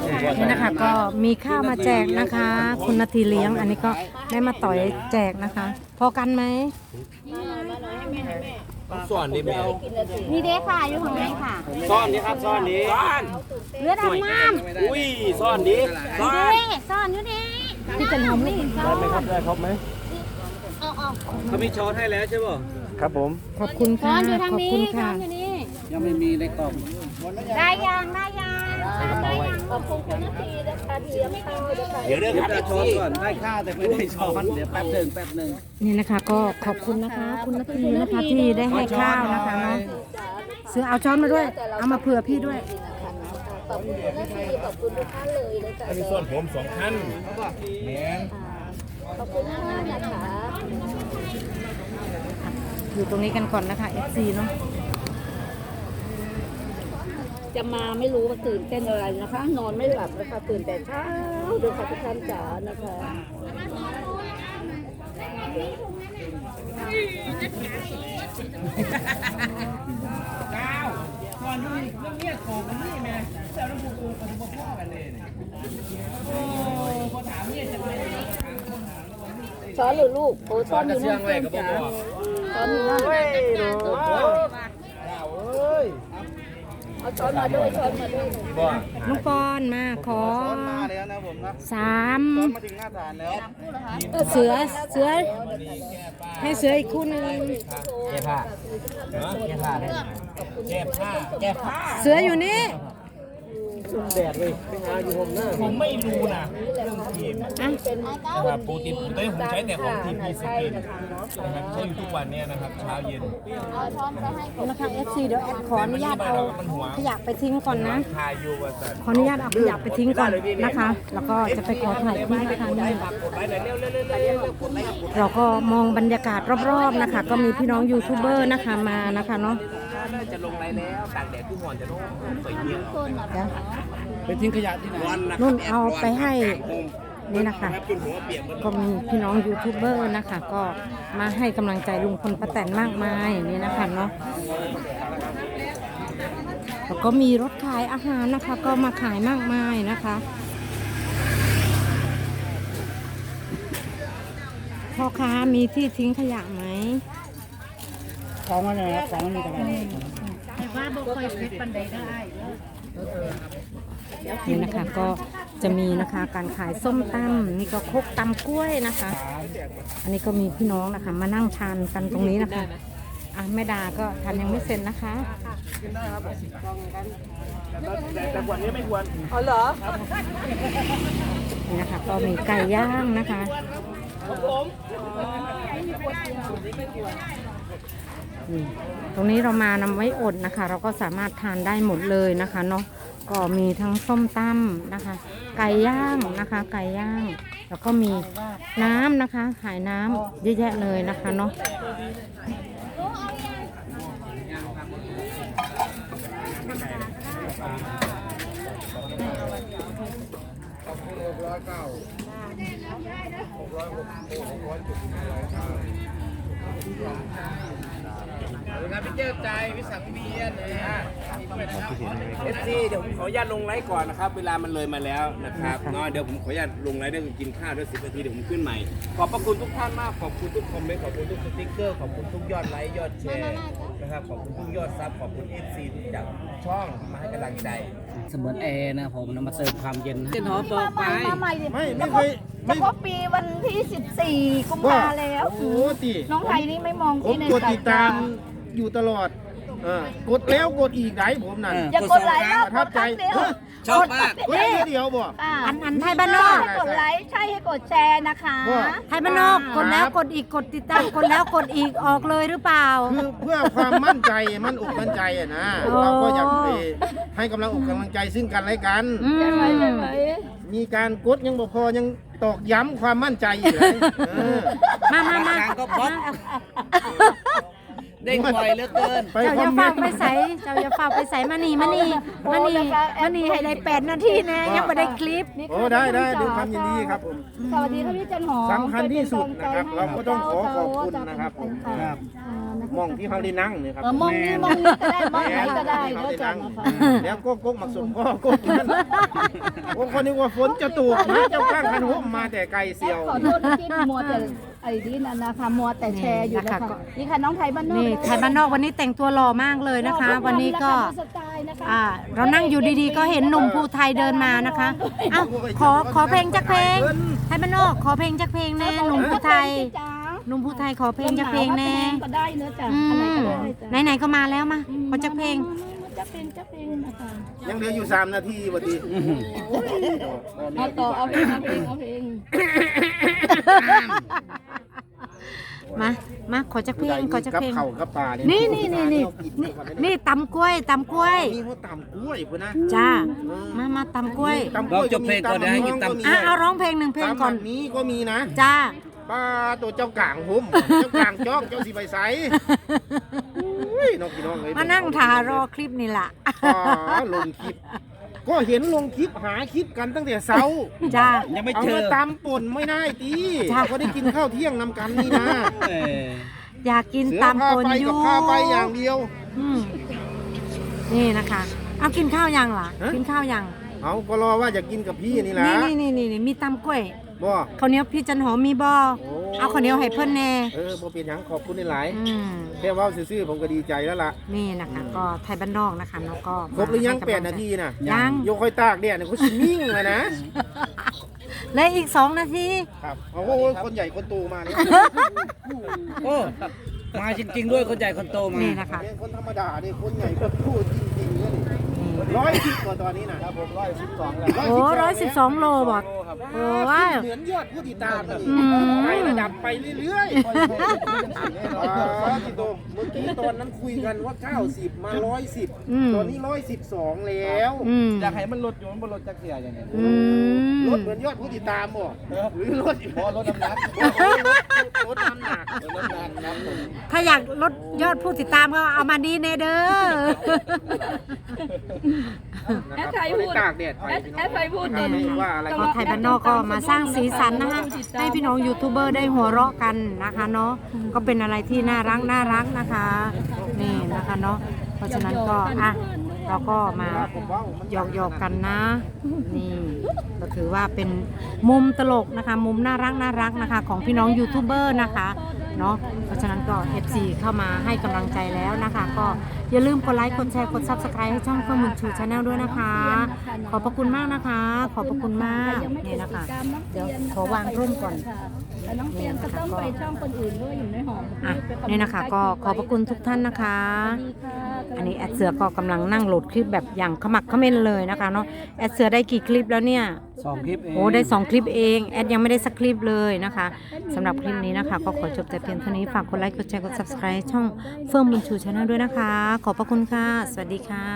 แจกนี่นะคะก็มีข้าวมาแจกนะคะ คุณนาทีเลี้ยง อันนี้ก็ได้มาต่อยแจกนะคะ พอกันไหมซ่อนนี่แม่มีเด้ค่ะอยู่ข้างในค่ะซ่อนนี่ครับซ่อนนี้ซ่อนเลือดออกมามอุ้ยซ่อนนี้ซ่อนเด้ซ่อนอยู่เด้ที่จะนมนี่ซ่อนได้ไหมครับได้ครบไหมเอาเอาเขามีช้อนให้แล้วใช่ป่ะครับผมขอบคุณซ่อค่ะนอยู่ทางขอบนี้คุณซ่อค่ะนอยู่นี่ยังไม่มีในกล่องได้ยังได้ยัง ได้ยังขอบคุณคุณนาทีนะคะที่เลี้ยงข้าวด้วยค่ะเดี๋ยวเรื่องครับจะช้อนก่อนได้ข้าวแต่ไม่ได้ช้อนเดี๋ยวแป๊บหนึ่งแป๊บหนึ่งนี่นะคะก็ขอบคุณนะคะ คุณนาทีนะคะที่ได้ให้ข้าวนะคะเนาะเสือเอาช้อนมาด้วย เอามาเผื่อพี่ด้วยขอบคุณคุณนาทีขอบคุณทุกท่านเลยเลยจ้ะมีส่วนผมสองท่านขอบคุณมากนะคะอยู่ตรงนี้กันก่อนนะคะ FC เนาะ จะมาไม่รู้ว่าตื่นเต้นอะไรนะคะ นอนไม่หลับนะคะตื่นแต่เช้าดูค่ะทุกท่านจ๋านะคะช้อนหรือลูกโอ้ช้อนอยู่นู่นเพื่อนจ๋าช้อนอยู่นั่น เอาช้อนมาด้วยช้อนมาด้วยบ่ลุงปอนมาขอมาแล้วนะผมนะสามช้อนมาถึงหน้าฐานแล้วเสือเสือ ให้เสืออีกคู่หนึ่งแก้ผ้าแก้ผ้าแก้ผ้าแก้ผ้าเสืออยู่นี่ แดดเลยไปหาอยู่ผมหน้าผมไม่รู้นะเรื่องทีมอะนะครับปกติผมได้ผมใช้แต่ของทีมพีสกินนะครับใช้อยู่ทุกวันเนี้นะครับเช้าเย็นนะคะ FC เดี๋ยวแอดขออนุญาตเอาขยะไปทิ้งก่อนนะทายอยู่ว่าสัตว์ขออนุญาตเอาขยะไปทิ้งก่อนนะคะ แล้วก็จะไปขอถ่ายคลิปนะคะนี่กดไลค์หน่อยเร็วเร็วเร็วเร็วเร็วกดไลค์กดเราก็มองบรรยากาศรอบๆนะคะ ก็มีพี่น้องยูทูบเบอร์นะคะมานะคะเนาะน่า จะลงไลน์แล้วตากแดดทุกวันจะต้องใส่เงี้ยเดี๋ยวไปทิ้งขยะที่ไหนวันนะนุ่นเอาไปให้นี่นะคะจนหัวเปียกหมดก็มีพี่น้องยูทูบเบอร์นะคะ ก็มาให้กำลังใจลุงพลป้าแตนมากมายนี่นะคะเนาะแล้วก็มีรถขายอาหารนะคะ ก็มาขายมากมายนะคะพ่อค้ามีที่ทิ้งขยะไหมของมันเลยของมัน มีแต่ไหนนี่นะคะก็จะมีนะคะการขายส้มตำนี่ก็ครกตำกล้วยนะคะ อันนี้ก็มีพี่น้องนะคะ มานั่งทานกันตรงนี้นะคะอะแม่ดาก็ทานยังไม่เสร็จนะคะแต่วันนี้ไม่ควรนี่นะคะก็มีไก่ย่างนะคะ นี่ตรงนี้เรามานำไว้อดนะคะ เราก็สามารถทานได้หมดเลยนะคะเนาะก็มีทั้งส้มตำนะคะ ไก่ย่างนะคะ ไก่ย่าง แล้วก็มีน้ำนะคะ ขายน้ำเยอะแยะเลยนะคะเนาะครั่ะ บพี่เจ้าใจพี่สังเวียนเลยฮะเอฟซีเดี๋ยวผมขออนุญาตลงไลฟ์ก่อนนะครับ เวลามันเลยมาแล้วนะครับเนาะเดี๋ยวผมขออนุญาตลงไลฟ์เรื่องกินข้าวด้วยสิบนาทีเดี๋ยวผมขึ้นใหม่ ขอบพระคุณทุกท่านมาก ขอบคุณทุกคอมเมนต์ ขอบคุณทุกสติ๊กเกอร์ ขอบคุณทุกยอดไลค์ยอดแชร์นะครับ ขอบคุณทุกยอดซับ ขอบคุณเอฟซีทุกจากช่องมาให้กำลังใจ เสมือนแอร์นะผมนำมาเสริมความเย็นให้หอมบอกไปมาใหม่ดิไม่ไม่เคยจะไม่ครบปีวันที่ 14 กุมภาแล้ว โอ้ติน้องไทยนี่ไม่มองผมที่ในกดสายติดตาม อยู่ตลอดเออกดแล้วกดอีกไหนผมนั่นอย่ากดไลค์แล้วประทับใจกดครั้งเดียวชอบมาก กดแค่เดียวบ่ อ่าอันอันไทยบ้านนอกให้กดไลค์ใช่ให้กดแชร์นะคะว่า ไทยบ้านนอกกดแล้วกดอีกกดติดตามกดแล้วกดอีกออกเลยหรือเปล่า คือเพื่อความมั่นใจมั่นอกมั่นใจอะนะโอ้ เราก็อยากไปให้กำลังอกกำลังใจซึ่งกันและกัน อืมใช่ไหมใช่ไหมมีการกดยังบ่พอยังตอกย้ำความมั่นใจอยู่เลยเออ มามามาก็พบ เด้งบ่อยเหลือเกิน ไปเจ้าคออมย่าเมฝานกต์ไปใส่เจ้าอย่าฝากไปใส่มานี่มานี่มานี่มานี่ให้ได้แปดนาทีนะยังไม่ได้คลิปนี่โอ้ค่ะได้ได้พี่ด้วยจ๋ความยินดีครับผม สวัสดีครับพี่จันหอมสำคัญที่สุดนะครับ เราก็ต้องขอขอบคุณนะครับผม ครับ มองที่เขาได้นั่งเนี่ยครับเออมองนี่มองนี่ก็ได้มองไหนก็ได้ที่เขาก็ได้จันั่งงนะคะแล้วก็กกหมักสมก็กกนั่นโอ้คนนี้ว่าฝนจะตกนะเจ้าข้างคันห่มมาแต่ไกลเสียวขอโทษที่มัวแต่ไอ้นี่นั่นนะคะมัวแต่แชร์อยู่นะคะนี่ค่ะน้องไทยบ้านนอกนี่ไทยบ้านนอกวันนี้แต่งตัวหล่อมากเลยนะคะ วันนี้ก็สไตล์นะคะอ่าเรานั่งอยู่ดีๆ ก็เห็นหนุ่มภูไทยเดินมานะคะเอ้าขอขอเพลงจักเพลงไทยบ้านนอกขอเพลงจักเพลงแน่หนุ่มภูไทยจ้า หนุ่มภูไทยขอเพลงจักเพลงแน่ ก็ได้เนื้อะจ้ะอือะไรมก็ได้จ้ะไหนๆก็มาแล้วมาขอจักเพลง จะเป็นจะเป็นนะคะยังเหลืออยู่3นาทีพอดีเอาต่อเอาเพลงเอาเพลงเอาเพลงมามาขอจักเพลงขอจักกับเพลงเข่ากับปลานี่นี่นี่นี่นี่นี่ตำกล้วยตำกล้วยมีหัวต่ำกล้วยพุ่นนะจ้า มามาตำกล้วยตำกล้วยเราจบเพลงก่อนเดี๋ยวให้กินตำ อะเอาร้องเพลงหนึ่งเพลงก่อนตำนี้ก็มีนะ จ้า ป้าตัวเจ้ากลางหุ่มเจ้ากลางจ้องเจ้าสีใบใสอุ้ยน้องพี่น้องเลยมานั่งถ่ารอคลิปนี่ล่ะอ๋อลงคลิป ก็เห็นลงคลิปหาคลิปกันตั้งแต่เช้าจ้ายังไม่เอาเจอมาตามป่นไม่ได้ตีจ้ะก็ได้กินข้าวเที่ยงนำกันนี่นะเอออยากกินเสือตำพาปนไปอกับยู่พาไปอย่างเดียวอืมนี่นะคะ เอากินข้าวยังล่ะฮะกินข้าวยังเอาก็รอว่าจะกินกับพี่นี่แหละนี่นี่นี่นี่มีตำกล้วย บ่ข้าวเหนียวพี่จันหอมมีบ่โอ้เอาข้าวเหนียวให้เพิ่นแน่เออบ่เป็นหยังขอบคุณหลายอืมๆแค่เว่าซื่อๆผมก็ดีใจแล้วล่ะ นี่นะคะก็ไทยบ้านนอกนะคะแล้วก็ครบหรือยังให้กำแปลัดใจนาทีน่ะยัง ยกค่อยตากเนี่ยเขาชิมิ่งเลยนะ เหลยอีกสองนาที ครับโอ้โหคนใหญ่คนโตมาเนี่ยโอ้ มาจริงๆด้วยคนใหญ่คนโตมา นี่นะคะ เป็นคนธรรมดาเนี่ยคนใหญ่คนพูดจริงๆเนี่ยนี่ ร้อยสิบกว่าตอนนี้นะครับผมร้อยสิบสองแล้วโอ้ร้อยสิบสองโลบอกโอ้ว้าวเหมือนยอดผู้ติดตามนี่อืมไประดับไปเรื่อยๆอ๋อที่โตเมื่อกี้ตอนนั้นคุยกันว่า90มา110อืมตอนนี้112แล้วอืมอยากให้มันลดอยู่มันบ่ลดจักเสียอย่างนี้อืมลดเหมือนยอดผู้ติดตามบ่หรือลดพอลดน้ำหนัก ลดน้ำหนักลดน้ำหนักครับผมถ้าอยากลดยอดผู้ติดตามก็เอามาดีเนเด้อ แอดไทยพูดตากแดดไปแอดแอดไทยพูดตอนไม่ว่าอะไรก็ไทยบ้านนอกก็มาสร้างสีสันนะคะให้พี่น้องยูทูบเบอร์ได้หัวเราะกันนะคะเนาะก็เป็นอะไรที่น่ารักน่ารักนะคะนี่นะคะเนาะเพราะฉะนั้นก็อะ เราก็มาหยอกหยอกๆกันนะ นี่ก็ถือว่าเป็นมุมตลกนะคะ มุมน่ารักน่ารักนะคะ ของพี่น้องยูทูบเบอร์นะคะเนาะเพราะฉะนั้นก็ FC เข้ามาให้กำลังใจแล้วนะคะ ก็อย่าลืมกดไลค์ กดแชร์ กด Subscribe ให้ช่องเฟื่องบุญชูชาแนลด้วยนะคะ ขอบพระคุณมากนะคะ ขอบพระคุณมากนี่นะคะ เดี๋ยวขอวางร่มก่อน แต่น้องเตียนก็ต้องไปช่องคนอื่นด้วยอยู่ในหออะนี่นะคะ ก็ขอบพระคุณทุกท่านนะคะดีค่ะ อันนี้แอดเสือก็กำลังนั่งโหลดคลิปแบบอย่างขมักเขม้นเลยนะคะเนาะแอดเสือได้กี่คลิปแล้วเนี่ย สองคลิปเองโอ้ได้ 2 คลิปเองแอดยังไม่ได้สักคลิปเลยนะคะสำหรับคลิปนี้นะคะ ก็ขอจบแต่เพียงเท่านี้ฝากกดไลค์กดแชร์กด subscribe ช่องเฟื่องบุญชูชาแนลด้วยนะคะ ขอบพระคุณค่ะ สวัสดีค่ะ